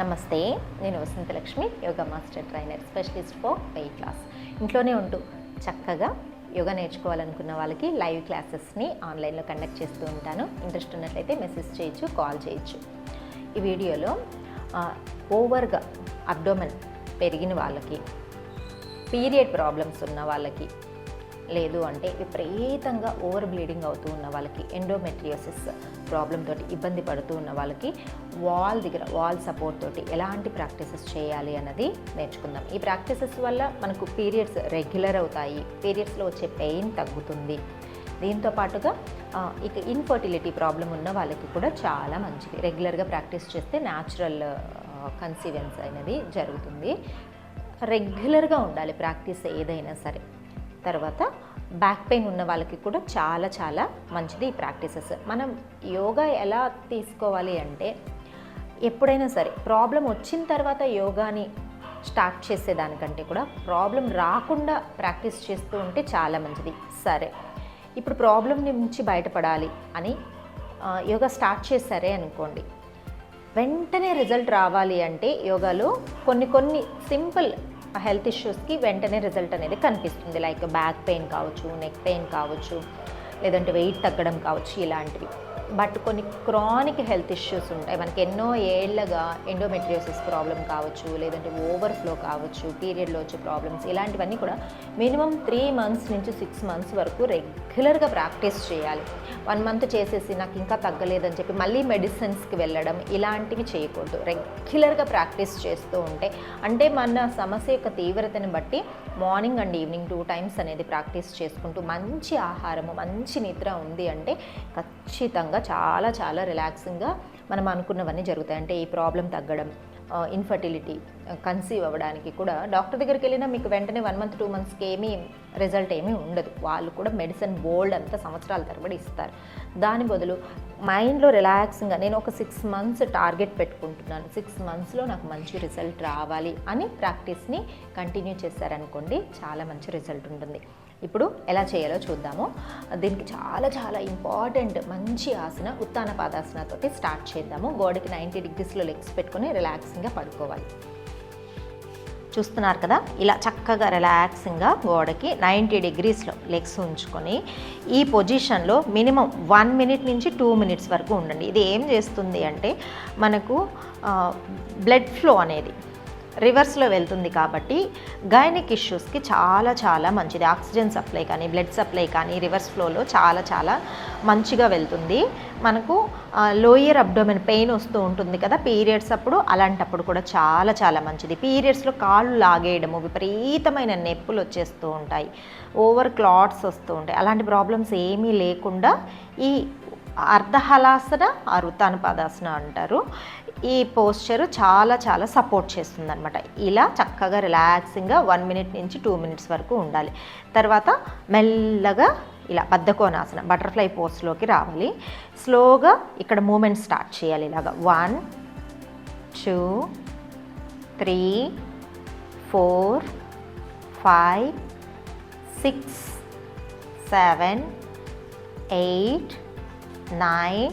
నమస్తే నేను Vasanthalakshmi yoga master trainer specialist for weight loss ఇంట్లోనే ఉంటూ చక్కగా యోగా నేర్చుకోవాలనుకున్న వాళ్ళకి లైవ్ క్లాసెస్ని ఆన్లైన్లో కండక్ట్ చేస్తూ ఉంటాను. ఇంట్రెస్ట్ ఉన్నట్లయితే మెసేజ్ చేయొచ్చు కాల్ చేయొచ్చు. ఈ వీడియోలో ఓవర్గా అబ్డోమెన్ పెరిగిన వాళ్ళకి పీరియడ్ ప్రాబ్లమ్స్ ఉన్న వాళ్ళకి లేదు అంటే విపరీతంగా ఓవర్ బ్లీడింగ్ అవుతూ ఉన్న వాళ్ళకి ఎండోమెట్రియోసిస్ ప్రాబ్లం తోటి ఇబ్బంది పడుతూ ఉన్న వాళ్ళకి వాల్ దగ్గర వాల్ సపోర్ట్ తోటి ఎలాంటి ప్రాక్టీసెస్ చేయాలి అన్నది నేర్చుకుందాం. ఈ ప్రాక్టీసెస్ వల్ల మనకు పీరియడ్స్ రెగ్యులర్ అవుతాయి పీరియడ్స్లో వచ్చే పెయిన్ తగ్గుతుంది. దీంతో పాటుగా ఇక ఇన్ఫర్టిలిటీ ప్రాబ్లం ఉన్న వాళ్ళకి కూడా చాలా మంచిది. రెగ్యులర్గా ప్రాక్టీస్ చేస్తే న్యాచురల్ కన్సీవెన్స్ అనేది జరుగుతుంది. రెగ్యులర్గా ఉండాలి ప్రాక్టీస్ ఏదైనా సరే. తర్వాత బ్యాక్ పెయిన్ ఉన్న వాళ్ళకి కూడా చాలా చాలా మంచిది ఈ ప్రాక్టీసెస్ మనం యోగా ఎలా తీసుకోవాలి అంటే ఎప్పుడైనా సరే ప్రాబ్లం వచ్చిన తర్వాత యోగాని స్టార్ట్ చేసేదానికంటే కూడా ప్రాబ్లం రాకుండా ప్రాక్టీస్ చేస్తూ ఉంటే చాలా మంచిది. సరే ఇప్పుడు ప్రాబ్లం నుంచి బయటపడాలి అని యోగా స్టార్ట్ చేశారే అనుకోండి వెంటనే రిజల్ట్ రావాలి అంటే యోగాలో కొన్ని కొన్ని సింపుల్ హెల్త్ ఇష్యూస్కి వెంటనే రిజల్ట్ అనేది కనిపిస్తుంది. లైక్ బ్యాక్ పెయిన్ కావచ్చు నెక్ పెయిన్ కావచ్చు లేదంటే వెయిట్ తగ్గడం కావచ్చు ఇలాంటివి. బట్ కొన్ని క్రానిక్ హెల్త్ ఇష్యూస్ ఉంటాయి. మనకి ఎన్నో ఏళ్ళగా ఎండోమెట్రియోసిస్ ప్రాబ్లం కావచ్చు లేదంటే ఓవర్ఫ్లో కావచ్చు పీరియడ్లో వచ్చే ప్రాబ్లమ్స్ ఇలాంటివన్నీ కూడా మినిమం త్రీ మంత్స్ నుంచి సిక్స్ మంత్స్ వరకు రెగ్యులర్గా ప్రాక్టీస్ చేయాలి. వన్ మంత్ చేసేసి నాకు ఇంకా తగ్గలేదని చెప్పి మళ్ళీ మెడిసిన్స్కి వెళ్ళడం ఇలాంటివి చేయకూడదు. రెగ్యులర్గా ప్రాక్టీస్ చేస్తూ ఉంటే అంటే మన సమస్య యొక్క తీవ్రతని బట్టి morning and evening two times అనేది ప్రాక్టీస్ చేసుకుంటూ మంచి ఆహారము మంచి నిద్ర ఉంది అంటే ఖచ్చితంగా చాలా చాలా రిలాక్సింగ్గా మనం అనుకున్నవన్నీ జరుగుతాయి. అంటే ఈ ప్రాబ్లం తగ్గడం ఇన్ఫర్టిలిటీ కన్సీవ్ అవ్వడానికి కూడా డాక్టర్ దగ్గరికి వెళ్ళినా మీకు వెంటనే వన్ మంత్ టూ మంత్స్కి ఏమీ రిజల్ట్ ఏమీ ఉండదు. వాళ్ళు కూడా మెడిసిన్ బోల్డ్ అంతా సంవత్సరాల తరబడి ఇస్తారు. దాని బదులు మైండ్లో రిలాక్సింగ్గా నేను ఒక సిక్స్ మంత్స్ టార్గెట్ పెట్టుకుంటున్నాను. సిక్స్ మంత్స్లో నాకు మంచి రిజల్ట్ రావాలి అని ప్రాక్టీస్ని కంటిన్యూ చేశారనుకోండి చాలా మంచి రిజల్ట్ ఉంటుంది. ఇప్పుడు ఎలా చేయాలో చూద్దాము. దీనికి చాలా చాలా ఇంపార్టెంట్ మంచి ఆసన ఉత్తాన పాదాసనతోటి స్టార్ట్ చేద్దాము. గోడకి నైంటీ డిగ్రీస్లో లెగ్స్ పెట్టుకొని రిలాక్సింగ్గా పడుకోవాలి. చూస్తున్నారు కదా ఇలా చక్కగా రిలాక్సింగ్గా గోడకి నైంటీ డిగ్రీస్లో లెగ్స్ ఉంచుకొని ఈ పొజిషన్లో మినిమం వన్ మినిట్ నుంచి టూ మినిట్స్ వరకు ఉండండి. ఇది ఏం చేస్తుంది అంటే మనకు బ్లడ్ ఫ్లో అనేది రివర్స్లో వెళ్తుంది కాబట్టి గైనిక్ ఇష్యూస్కి చాలా చాలా మంచిది. ఆక్సిజన్ సప్లై కానీ బ్లడ్ సప్లై కానీ రివర్స్ ఫ్లోలో చాలా చాలా మంచిగా వెళ్తుంది. మనకు లోయర్ అబ్డోమెన్ పెయిన్ వస్తూ ఉంటుంది కదా పీరియడ్స్ అప్పుడు. అలాంటప్పుడు కూడా చాలా చాలా మంచిది. పీరియడ్స్లో కాళ్ళు లాగేయడము విపరీతమైన నొప్పులు వచ్చేస్తూ ఉంటాయి. ఓవర్ క్లాట్స్ వస్తూ ఉంటాయి. అలాంటి ప్రాబ్లమ్స్ ఏమీ లేకుండా ఈ అర్ధహలాసన అరుతాన పదాసన అంటారు. ఈ పోస్చర్ చాలా చాలా సపోర్ట్ చేస్తుంది అనమాట ఇలా చక్కగా రిలాక్సింగ్గా వన్ మినిట్ నుంచి టూ మినిట్స్ వరకు ఉండాలి. తర్వాత మెల్లగా ఇలా బద్ధకోనాసన బటర్ఫ్లై పోస్ట్లోకి రావాలి. స్లోగా ఇక్కడ మూమెంట్ స్టార్ట్ చేయాలి ఇలాగా. One two three four five six seven eight nine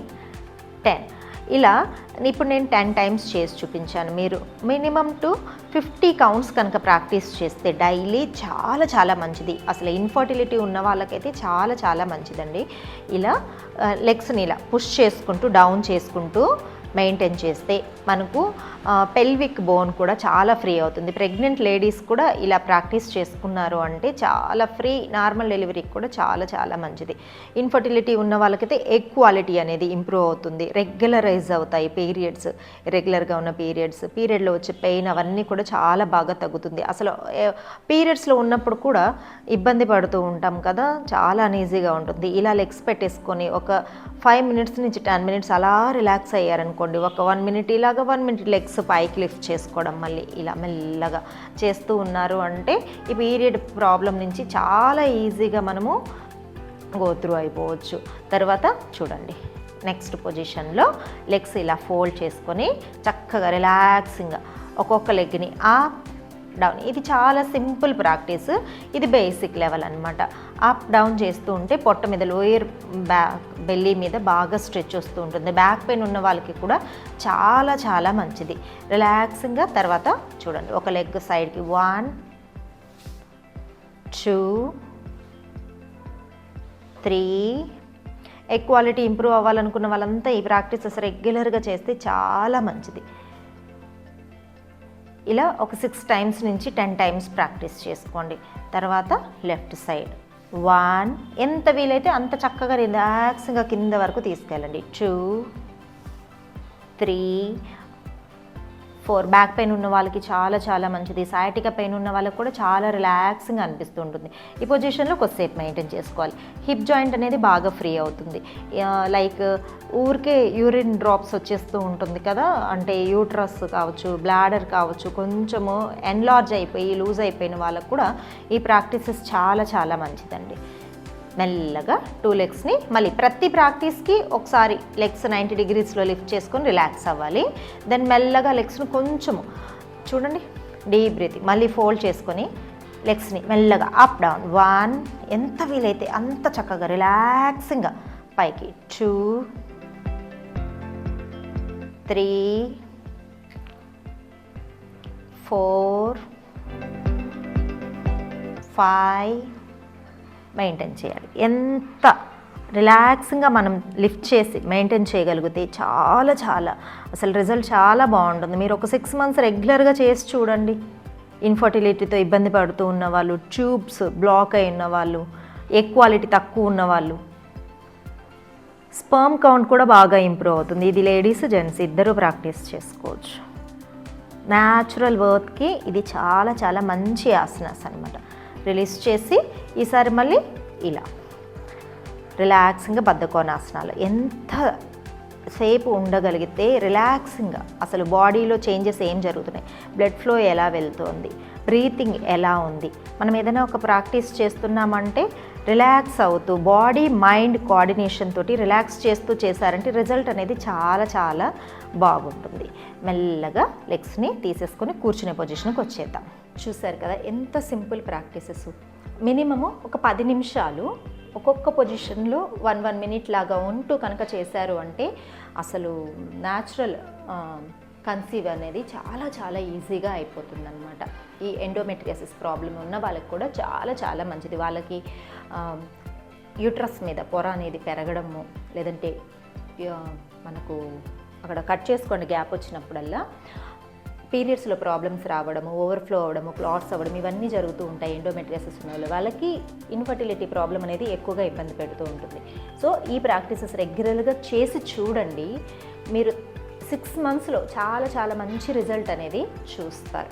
ten. ఇలా ఇప్పుడు నేను టెన్ టైమ్స్ చేసి చూపించాను. మీరు మినిమం టు ఫిఫ్టీ కౌంట్స్ కనుక ప్రాక్టీస్ చేస్తే డైలీ చాలా చాలా మంచిది. అసలు ఇన్ఫర్టిలిటీ ఉన్న వాళ్ళకైతే చాలా చాలా మంచిదండి. ఇలా లెగ్స్ని ఇలా పుష్ చేసుకుంటూ డౌన్ చేసుకుంటూ మెయింటైన్ చేస్తే మనకు పెల్విక్ బోన్ కూడా చాలా ఫ్రీ అవుతుంది. ప్రెగ్నెంట్ లేడీస్ కూడా ఇలా ప్రాక్టీస్ చేసుకున్నారు అంటే చాలా ఫ్రీ నార్మల్ డెలివరీకి కూడా చాలా చాలా మంచిది. ఇన్ఫర్టిలిటీ ఉన్న వాళ్ళకైతే ఎగ్ క్వాలిటీ అనేది ఇంప్రూవ్ అవుతుంది. రెగ్యులరైజ్ అవుతాయి పీరియడ్స్ రెగ్యులర్గా ఉన్న పీరియడ్స్ పీరియడ్లో వచ్చే పెయిన్ అవన్నీ కూడా చాలా బాగా తగ్గుతుంది. అసలు పీరియడ్స్లో ఉన్నప్పుడు కూడా ఇబ్బంది పడుతూ ఉంటాం కదా? చాలా అనీజీగా ఉంటుంది. ఇలా లెగ్స్ పెట్టేసుకొని ఒక ఫైవ్ మినిట్స్ నుంచి టెన్ మినిట్స్ అలా రిలాక్స్ అయ్యారనుకోండి ఒక వన్ మినిట్ ఇలాగ వన్ మినిట్ లెగ్స్ పైకి లిఫ్ట్ చేసుకోవడం మళ్ళీ ఇలా మెల్లగా చేస్తూ ఉన్నారు అంటే ఈ పీరియడ్ ప్రాబ్లం నుంచి చాలా ఈజీగా మనము గోత్రూ అయిపోవచ్చు. తర్వాత చూడండి నెక్స్ట్ పొజిషన్లో లెగ్స్ ఇలా ఫోల్డ్ చేసుకొని చక్కగా రిలాక్సింగ్గా ఒక్కొక్క లెగ్ని అప్ డౌన్ ఇది చాలా సింపుల్ ప్రాక్టీస్. ఇది బేసిక్ లెవెల్ అనమాట అప్ డౌన్ చేస్తూ ఉంటే పొట్ట మీద లోయర్ బ్యాక్ బెల్లీ మీద బాగా స్ట్రెచ్ వస్తూ ఉంటుంది. బ్యాక్ పెయిన్ ఉన్న వాళ్ళకి కూడా చాలా చాలా మంచిది. రిలాక్సింగ్గా తర్వాత చూడండి. ఒక లెగ్ సైడ్కి one two three egg quality improve అవ్వాలనుకున్న వాళ్ళంతా ఈ ప్రాక్టీసెస్ రెగ్యులర్గా చేస్తే చాలా మంచిది. ఇలా ఒక సిక్స్ టైమ్స్ నుంచి టెన్ టైమ్స్ ప్రాక్టీస్ చేసుకోండి. తర్వాత లెఫ్ట్ సైడ్ వన్ ఎంత వీలైతే అంత చక్కగా రిలాక్స్గా కింద వరకు తీసుకెళ్ళండి. Two three four back pain ఉన్న వాళ్ళకి చాలా చాలా మంచిది. సయాటిక పెయిన్ ఉన్న వాళ్ళకి కూడా చాలా రిలాక్సింగ్ అనిపిస్తూ ఉంటుంది ఈ పొజిషన్లో కొద్దిసేపు మెయింటైన్ చేసుకోవాలి. హిప్ జాయింట్ అనేది బాగా ఫ్రీ అవుతుంది. లైక్ ఊరికే యూరిన్ డ్రాప్స్ వచ్చేస్తూ ఉంటుంది కదా. అంటే యూట్రస్ కావచ్చు బ్లాడర్ కావచ్చు కొంచెము ఎన్లార్జ్ అయిపోయి లూజ్ అయిపోయిన వాళ్ళకు కూడా ఈ ప్రాక్టీసెస్ చాలా చాలా మంచిదండి. మెల్లగా టూ లెగ్స్ని మళ్ళీ ప్రతి ప్రాక్టీస్కి ఒకసారి లెగ్స్ నైంటీ డిగ్రీస్లో లిఫ్ట్ చేసుకొని రిలాక్స్ అవ్వాలి. దెన్ మెల్లగా లెగ్స్ను కొంచెము చూడండి డీప్ బ్రీతింగ్ మళ్ళీ ఫోల్డ్ చేసుకొని లెగ్స్ని మెల్లగా అప్ డౌన్. వన్ ఎంత వీలైతే అంత చక్కగా రిలాక్సింగ్గా పైకి. Two three four five maintain చేయాలి. ఎంత రిలాక్సింగ్గా మనం లిఫ్ట్ చేసి మెయింటైన్ చేయగలిగితే చాలా చాలా అసలు రిజల్ట్ చాలా బాగుంటుంది. మీరు ఒక సిక్స్ మంత్స్ రెగ్యులర్గా చేసి చూడండి. ఇన్ఫర్టిలిటీతో ఇబ్బంది పడుతూ ఉన్నవాళ్ళు ట్యూబ్స్ బ్లాక్ అయి ఉన్నవాళ్ళు ఎక్వాలిటీ తక్కువ ఉన్నవాళ్ళు స్పర్మ్ కౌంట్ కూడా బాగా ఇంప్రూవ్ అవుతుంది. ఇది లేడీస్ జెంట్స్ ఇద్దరు ప్రాక్టీస్ చేసుకోవచ్చు. న్యాచురల్ వర్త్కి ఇది చాలా చాలా మంచి ఆసనాస్ అనమాట రిలీజ్ చేసి ఈసారి మళ్ళీ ఇలా రిలాక్సింగ్గా బద్ధకోనాసనాలు. ఎంత సేపు ఉండగలిగితే రిలాక్సింగ్గా అసలు బాడీలో చేంజెస్ ఏం జరుగుతున్నాయి? బ్లడ్ ఫ్లో ఎలా వెళ్తుంది? బ్రీతింగ్ ఎలా ఉంది? మనం ఏదైనా ఒక ప్రాక్టీస్ చేస్తున్నామంటే రిలాక్స్ అవుతూ బాడీ మైండ్ కోఆర్డినేషన్ తోటి రిలాక్స్ చేస్తూ చేశారంటే రిజల్ట్ అనేది చాలా చాలా బాగుంటుంది. మెల్లగా లెగ్స్ని తీసేసుకొని కూర్చునే పొజిషన్కి వచ్చేద్దాం. చూసారు కదా ఎంత సింపుల్ ప్రాక్టీసెస్. మినిమము ఒక పది నిమిషాలు ఒక్కొక్క పొజిషన్లో వన్ వన్ మినిట్ లాగా ఉంటూ కనుక చేశారు అంటే అసలు న్యాచురల్ కన్సీవ్ అనేది చాలా చాలా ఈజీగా అయిపోతుంది అనమాట ఈ ఎండోమెట్రియాసిస్ ప్రాబ్లం ఉన్న వాళ్ళకి కూడా చాలా చాలా మంచిది. వాళ్ళకి యూట్రస్ మీద పొర అనేది పెరగడము లేదంటే మనకు అక్కడ కట్ చేసుకోండి గ్యాప్ వచ్చినప్పుడల్లా పీరియడ్స్లో ప్రాబ్లమ్స్ రావడము ఓవర్ఫ్లో అవ్వడము క్లాట్స్ అవ్వడం ఇవన్నీ జరుగుతూ ఉంటాయి ఎండోమెట్రియాసిస్ ఉన్న వాళ్ళు వాళ్ళకి ఇన్ఫర్టిలిటీ ప్రాబ్లం అనేది ఎక్కువగా ఇబ్బంది పెడుతూ ఉంటుంది. సో ఈ ప్రాక్టీసెస్ రెగ్యులర్గా చేసి చూడండి. మీరు సిక్స్ మంత్స్లో చాలా చాలా మంచి రిజల్ట్ అనేది చూస్తారు.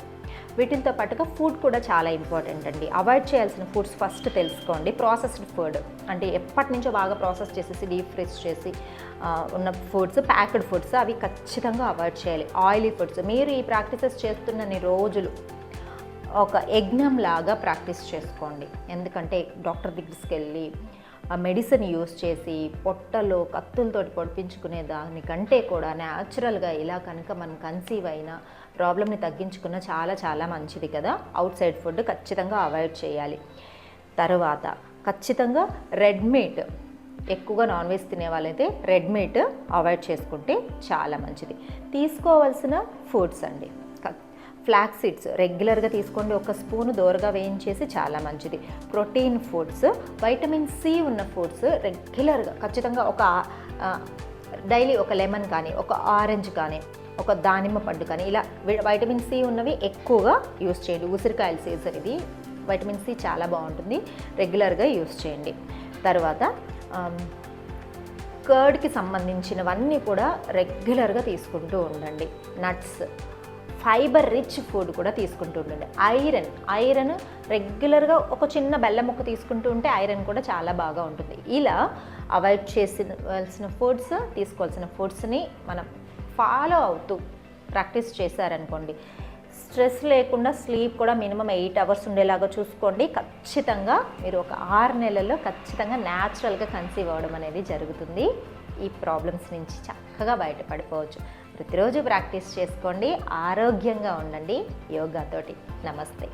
వీటితో పాటుగా ఫుడ్ కూడా చాలా ఇంపార్టెంట్ అండి. అవాయిడ్ చేయాల్సిన ఫుడ్స్ ఫస్ట్ తెలుసుకోండి. ప్రాసెస్డ్ ఫుడ్ అంటే ఎప్పటి నుంచో బాగా ప్రాసెస్ చేసేసి డీప్ ఫ్రిజ్ చేసి ఉన్న ఫుడ్స్ ప్యాక్డ్ ఫుడ్స్ అవి ఖచ్చితంగా అవాయిడ్ చేయాలి. ఆయిలీ ఫుడ్స్ మీరు ఈ ప్రాక్టీసెస్ చేస్తున్నన్ని రోజులు ఒక యజ్ఞం లాగా ప్రాక్టీస్ చేసుకోండి. ఎందుకంటే డాక్టర్ దగ్గరికి వెళ్ళి ఆ మెడిసిన్ యూస్ చేసి పొట్టలో కత్తులతోటి పొడిపించుకునే దానికంటే కూడా న్యాచురల్గా ఇలా కనుక మనం కన్సీవ్ అయినా ప్రాబ్లమ్ని తగ్గించుకున్న చాలా చాలా మంచిది కదా. అవుట్ సైడ్ ఫుడ్ ఖచ్చితంగా అవాయిడ్ చేయాలి. తర్వాత ఖచ్చితంగా రెడ్ మీట్ ఎక్కువగా నాన్ వెజ్ తినే వాళ్ళైతే రెడ్ మీట్ అవాయిడ్ చేసుకుంటే చాలా మంచిది. తీసుకోవాల్సిన ఫుడ్స్ అండి. ఫ్లాక్ సీడ్స్ రెగ్యులర్గా తీసుకోండి. ఒక స్పూన్ దోరగా వేయించేసి చాలా మంచిది. ప్రోటీన్ ఫుడ్స్ వైటమిన్ సి ఉన్న ఫుడ్స్ రెగ్యులర్గా ఖచ్చితంగా ఒక డైలీ ఒక లెమన్ కానీ ఒక ఆరెంజ్ కానీ ఒక దానిమ్మ పండు కానీ ఇలా వైటమిన్ సి ఉన్నవి ఎక్కువగా యూస్ చేయండి. ఉసిరికాయల సీజన్ ఇది వైటమిన్ సి చాలా బాగుంటుంది. రెగ్యులర్గా యూస్ చేయండి. తర్వాత Um, కర్డ్కి సంబంధించినవన్నీ కూడా రెగ్యులర్గా తీసుకుంటూ ఉండండి. నట్స్ ఫైబర్ రిచ్ ఫుడ్ కూడా తీసుకుంటూ ఉండండి. ఐరన్ ఐరన్ రెగ్యులర్గా ఒక చిన్న బెల్లం ముక్క తీసుకుంటూ ఉంటే ఐరన్ కూడా చాలా బాగా ఉంటుంది. ఇలా అవాయిడ్ చేసిన ఫుడ్స్ తీసుకోవాల్సిన ఫుడ్స్ని మనం ఫాలో అవుతూ ప్రాక్టీస్ చేశారనుకోండి స్ట్రెస్ లేకుండా స్లీప్ కూడా మినిమం ఎయిట్ అవర్స్ ఉండేలాగా చూసుకోండి. ఖచ్చితంగా మీరు ఒక ఆరు నెలల్లో ఖచ్చితంగా న్యాచురల్గా కన్సీవ్ అవ్వడం అనేది జరుగుతుంది. ఈ ప్రాబ్లమ్స్ నుంచి చక్కగా బయటపడిపోవచ్చు. ప్రతిరోజు ప్రాక్టీస్ చేసుకోండి. ఆరోగ్యంగా ఉండండి. యోగాతోటి నమస్తే.